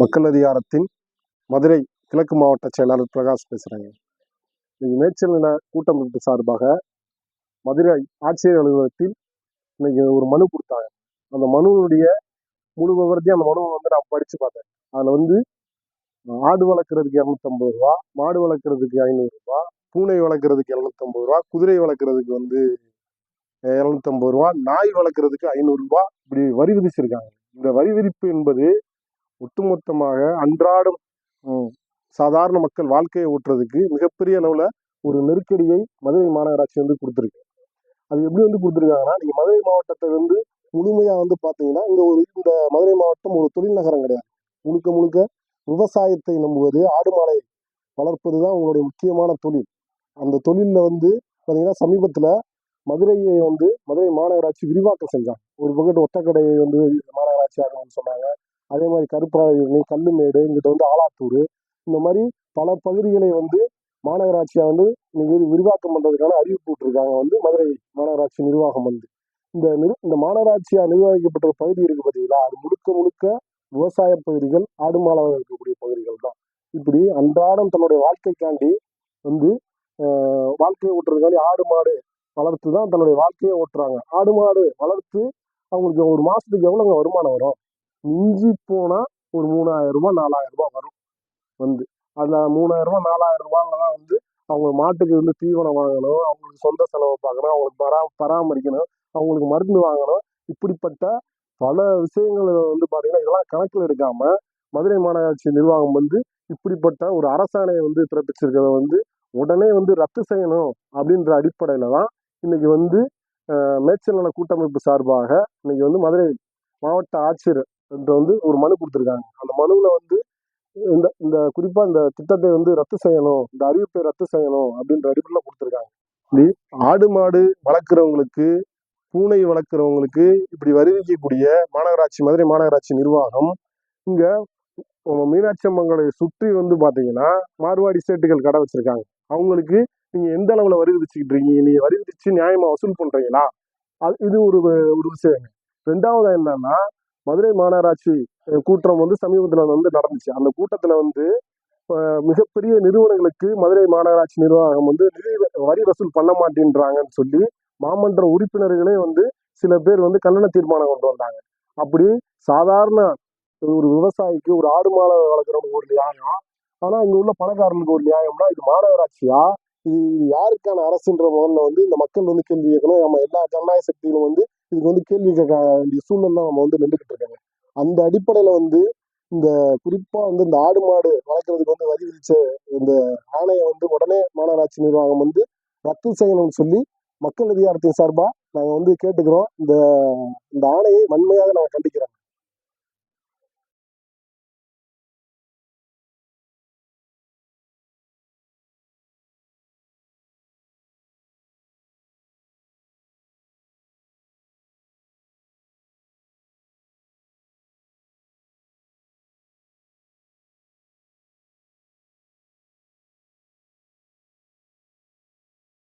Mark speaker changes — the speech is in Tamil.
Speaker 1: மக்கள் அதிகாரத்தின் மதுரை கிழக்கு மாவட்ட செயலாளர் பிரகாஷ் பேசுகிறேங்க இன்னைக்கு மேய்ச்சல் நில கூட்டமைப்பு சார்பாக மதுரை ஆட்சியர் அலுவலகத்தில் இன்னைக்கு ஒரு மனு கொடுத்தாங்க. அந்த மனுவுடைய முழு விவரத்தையும் அந்த மனுவை வந்து நான் படித்து பார்த்தேன். அதில் வந்து ஆடு வளர்க்குறதுக்கு இரநூத்தம்பது ரூபா மாடு வளர்க்குறதுக்கு ஐநூறுரூவா பூனை வளர்க்குறதுக்கு இரநூத்தம்பது ரூபா குதிரை வளர்க்குறதுக்கு வந்து இரநூத்தம்பது ரூபா நாய் வளர்க்குறதுக்கு ஐநூறுரூவா இப்படி வரி விதிச்சிருக்காங்க. இந்த வரி விதிப்பு என்பது ஒட்டுமொத்தமாக அன்றாடம் சாதாரண மக்கள் வாழ்க்கையை ஓட்டுறதுக்கு மிகப்பெரிய அளவில் ஒரு நெருக்கடியை மதுரை மாநகராட்சி வந்து கொடுத்துருக்கு. அது எப்படி வந்து கொடுத்துருக்காங்கன்னா நீங்கள் மதுரை மாவட்டத்தை வந்து முழுமையாக வந்து பார்த்தீங்கன்னா இங்கே ஒரு இந்த மதுரை மாவட்டம் ஒரு தொழில் நகரம் கிடையாது. முழுக்க முழுக்க விவசாயத்தை நம்புவது ஆடு மாடை வளர்ப்பது தான் உங்களுடைய முக்கியமான தொழில். அந்த தொழிலில் வந்து பார்த்தீங்கன்னா சமீபத்தில் மதுரையை வந்து மதுரை மாநகராட்சி விரிவாக்கம் செஞ்சாங்க. ஒரு பக்கத்து ஒத்தக்கடையை வந்து மாநகராட்சி ஆகணும்னு சொன்னாங்க. அதே மாதிரி கருப்பாயூரணி கல்லுமேடு இங்கிட்ட வந்து ஆலாத்தூர் இந்த மாதிரி பல பகுதிகளை வந்து மாநகராட்சியாக வந்து இன்னைக்கு விரிவாக்கம் பண்ணுறதுக்கான அறிவிப்பு விட்டுருக்காங்க. வந்து மதுரை மாநகராட்சி நிர்வாகம் வந்து. இந்த நிர் இந்த மாநகராட்சியாக நிர்வகிக்கப்பட்ட பகுதி இருக்குது பார்த்தீங்களா அது முழுக்க முழுக்க விவசாய பகுதிகள் ஆடு மாடு இருக்கக்கூடிய பகுதிகள் தான். இப்படி அன்றாடம் தன்னுடைய வாழ்க்கைக்காண்டி வந்து வாழ்க்கையை ஓட்டுறதுக்காண்டி ஆடு மாடு வளர்த்து தான் தன்னுடைய வாழ்க்கையை ஓட்டுறாங்க. ஆடு மாடு வளர்த்து அவங்களுக்கு ஒரு மாதத்துக்கு எவ்வளோங்க வருமானம் வரும்? மிஞ்சி போனா ஒரு மூணாயிரம் ரூபாய் நாலாயிரம் ரூபாய் வரும் வந்து. அந்த மூணாயிரம் ரூபாய் நாலாயிரம் ரூபாயில தான் வந்து அவங்க மாட்டுக்கு வந்து தீவனம் வாங்கணும் அவங்களுக்கு சொந்த செலவை பார்க்கணும் அவங்களுக்கு பரா பராமரிக்கணும் அவங்களுக்கு மருந்து வாங்கணும். இப்படிப்பட்ட பல விஷயங்கள் வந்து பார்த்தீங்கன்னா இதெல்லாம் கணக்கில் எடுக்காம மதுரை மாநகராட்சி நிர்வாகம் வந்து இப்படிப்பட்ட ஒரு அரசாணையை வந்து பிறப்பிச்சிருக்கிறத வந்து உடனே வந்து ரத்து செய்யணும் அப்படின்ற அடிப்படையில தான் இன்னைக்கு வந்து மேச்சல் மேய்ச்சல் நல கூட்டமைப்பு சார்பாக இன்னைக்கு வந்து மதுரை மாவட்ட ஆட்சியர் வந்து ஒரு மனு கொடுத்துருக்காங்க. அந்த மனுவில் வந்து இந்த இந்த குறிப்பாக இந்த திட்டத்தை வந்து ரத்து செய்யணும் இந்த அறிவிப்பை ரத்து செய்யணும் அப்படின்ற அடிப்படையில் கொடுத்துருக்காங்க. இப்படி ஆடு மாடு வளர்க்குறவங்களுக்கு பூனை வளர்க்குறவங்களுக்கு இப்படி வருவிக்கக்கூடிய மாநகராட்சி மதுரை மாநகராட்சி நிர்வாகம் இங்கே மீனாட்சி அம்மங்களை சுற்றி வந்து பார்த்தீங்கன்னா மார்வாடி சேட்டுகள் கடை வச்சுருக்காங்க. அவங்களுக்கு நீங்கள் எந்த அளவில் வரி விதிச்சுக்கிட்டு இருக்கீங்க? நீங்கள் வரி விதிச்சு நியாயமாக வசூல் பண்ணுறீங்களா அது இது ஒரு ஒரு விஷயம் ரெண்டாவது என்னன்னா மதுரை மாநகராட்சி கூட்டம் வந்து சமீபத்தில் வந்து நடந்துச்சு. அந்த கூட்டத்தில் வந்து மிகப்பெரிய நிறுவனங்களுக்கு மதுரை மாநகராட்சி நிர்வாகம் வந்து நிதி வ- வரி வசூல் பண்ண மாட்டேன்றாங்கன்னு சொல்லி மாமன்ற உறுப்பினர்களே வந்து சில பேர் வந்து கண்டன தீர்மானம் கொண்டு வந்தாங்க. அப்படி சாதாரண ஒரு விவசாயிக்கு ஒரு ஆடு மாலை வளர்க்குறவங்க ஒரு நியாயம் ஆனா இங்க உள்ள பணக்காரர்களுக்கு ஒரு நியாயம்னா இது மாநகராட்சியா? இது யாருக்கான அரசுன்ற முதல்ல வந்து இந்த மக்கள் வந்து கேள்வி கேட்கணும். நம்ம எல்லா ஜனநாயக சக்தியிலும் வந்து இதுக்கு வந்து கேள்வி கேட்க வேண்டிய சூழ்நிலை நம்ம வந்து நின்றுகிட்டு இருக்காங்க. அந்த அடிப்படையில் வந்து இந்த குறிப்பாக வந்து இந்த ஆடு மாடு வளர்க்குறதுக்கு வந்து வரி விதிச்ச இந்த ஆணையை வந்து உடனே மாநகராட்சி நிர்வாகம் வந்து ரத்து செய்யணும்னு சொல்லி மக்கள் அதிகாரத்தின் சார்பாக நாங்கள் வந்து கேட்டுக்கிறோம். இந்த இந்த ஆணையை வன்மையாக நாங்கள் கண்டிக்கிறோம்.